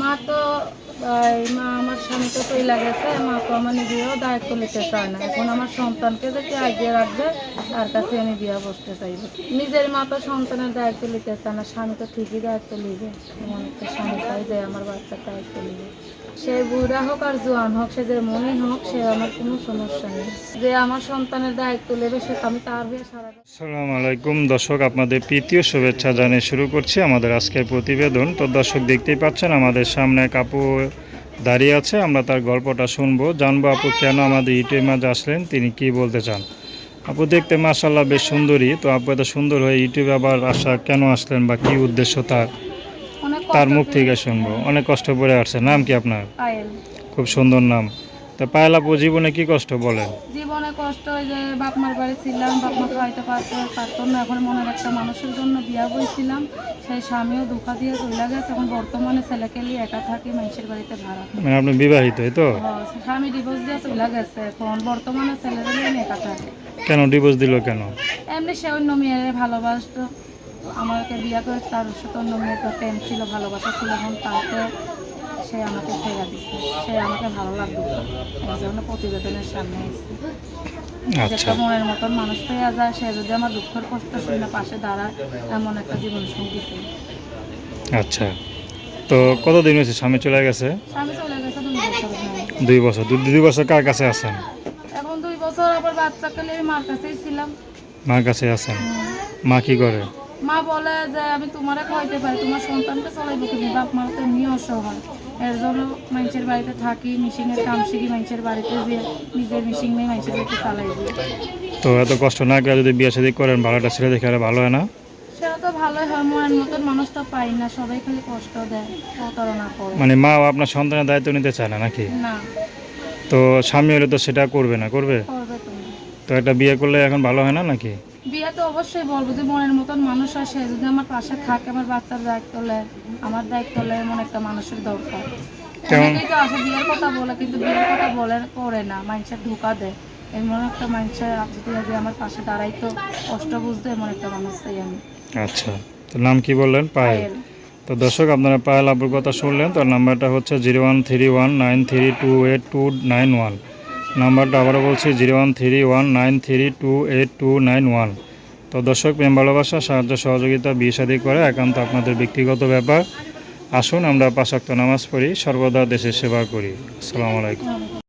মা তো মা আমার স্বামী তো চলে গেছে, মা তো আমার নিজেও দায়িত্ব নিতে চায় না। এখন আমার সন্তানকে যে কে আগিয়ে রাখবে, তার কাছে আমি বিয়া বসতে চাইব। নিজের মা তো সন্তানের দায়িত্ব নিতে চায় না, স্বামী তো ঠিকই দায়িত্ব নিবে। এমন স্বামী চাই যে আমার বাচ্চার দায়িত্ব নিবে। সে বুড়া হোক আর জোয়ান হোক, সে যে মনে হোক, সে আমার কোনো সমস্যা নেই। যে আমার সন্তানের দায়িত্ব নেবে, সে আমি তার হয়ে সারা আসসালামু আলাইকুম দর্শক, আপনাদের প্রীতীয় শুভেচ্ছা জানিয়ে শুরু করছি আমাদের আজকের প্রতিবেদন। তো দর্শক দেখতেই পাচ্ছেন, আমাদের সামনে এক আপু দাঁড়িয়ে আছে, আমরা তার গল্পটা শুনব। জানব আপু কেন আমাদের ইউটিউবের মাঝে আসলেন, তিনি কি বলতে চান? আপু দেখতে মাসাল্লাহ বেশ সুন্দরী, তো আপু এত সুন্দর হয়ে ইউটিউবে আবার আসা কেন আসলেন বা কি উদ্দেশ্য তার? তার মুখ থেকে শুনব। অনেক কষ্ট করে আসছে। নাম কি আপনার? খুব সুন্দর নাম। তো পায়েল আপু জীবনে কি কষ্ট বলেন? জীবনে কষ্ট যে বাপ মার বাড়ি ছিলাম বাপ মা খাইতে পারতো পারতো না। এখন মনের একটা মানুষের জন্য বিয়া বইছিলাম। সেই স্বামীও ধোকা দিয়ে চলে গেছে। এখন বর্তমানে ছেলেকে নিয়ে একা থাকি মানুষের বাড়িতে ভাড়া। মানে আপনি বিবাহিত তো? স্বামী ডিভোর্স দিয়ে চলে গেছে। এখন বর্তমানে নিয়ে একা থাকে। কেন? ডিভোর্স দিল কেন? এমনি সে অন্য মেয়ের ভালোবাসতো। আমাকে বিয়া করে তার সাথে অন্য মেয়ের তো প্রেম ছিল ভালোবাসা ছিল এখন তাকে সে আমাকে ফেরা দিচ্ছে সে আমাকে ভালো লাগতো না। এই জন্য প্রতিবেদনের সামনে এসেছি। আচ্ছা। যেটা মনের মতন মানুষ পেয়ে যায় সে যদি আমার দুঃখের কষ্ট শুনে পাশে দাঁড়ায় এমন একটা জীবন সঙ্গী। আচ্ছা। তো কতদিন হয়েছে? স্বামী চলে গেছে? স্বামী চলে গেছে দুই বছর। দুই বছর। দুই দুই বছর কার কাছে আছেন? এখন দুই বছর আবার বাচ্চাকে নিয়ে মার কাছেই ছিলাম। মার কাছে আছেন। মা কি করে? মা বলে যে আমি তোমারে খাইতে পারি তোমার সন্তানকে চলাইবো তুমি বাপ মার তো এমনি অসহায়। এর জন্য মানুষের বাড়িতে থাকি মিশিংয়ের কাম শিখি মানুষের বাড়িতে যে নিজের মিশিং নিয়ে মানুষের বাড়িতে চালাই দিই। তো এত কষ্ট না করে যদি বিয়ে শাদী করেন ভালোটা ছেড়ে দেখে আরে ভালো হয় না? সেটা তো ভালোই হয় মনের মতন মানুষ তো পাই না সবাই খালি কষ্ট দেয় প্রতারণা করে। মানে মা আপনার সন্তানের দায়িত্ব নিতে চায় না নাকি? না। তো স্বামী হলে তো সেটা করবে না করবে? করবে তো একটা বিয়ে করলে এখন ভালো হয় না নাকি? বিয়ে তো অবশ্যই বলব যে মনের মতন মানুষ আসে যদি আমার পাশে থাকে আমার বাচ্চার দায়িত্ব নেয় আমার দায়িত্ব নেয় এমন একটা মানুষের দরকার? অনেকেই তো আসে বিয়ের কথা বলে কিন্তু বিয়ের কথা বলে করে না মানুষের ধোকা দেয়। এমন একটা মানুষের যদি যদি আমার পাশে দাঁড়াই তো কষ্ট বুঝতে এমন একটা মানুষ চাই আমি। আচ্ছা তো নাম কি বললেন? পায়েল। তো দর্শক আপনারা পায়েল আবুর কথা শুনলেন তার নাম্বারটা হচ্ছে zero one three one nine three two eight two nine one. নাম্বারটা আবারও বলছি, zero one three one nine three two eight two nine one. তো দর্শক, প্রেম ভালোবাসা, সাহায্য, সহযোগিতা, বিয়ে শাদী করে একান্ত আপনাদের ব্যক্তিগত ব্যাপার। আসুন আমরা পাশাক্ত নামাজ পড়ি, সর্বদা দেশের সেবা করি। আসসালামু আলাইকুম।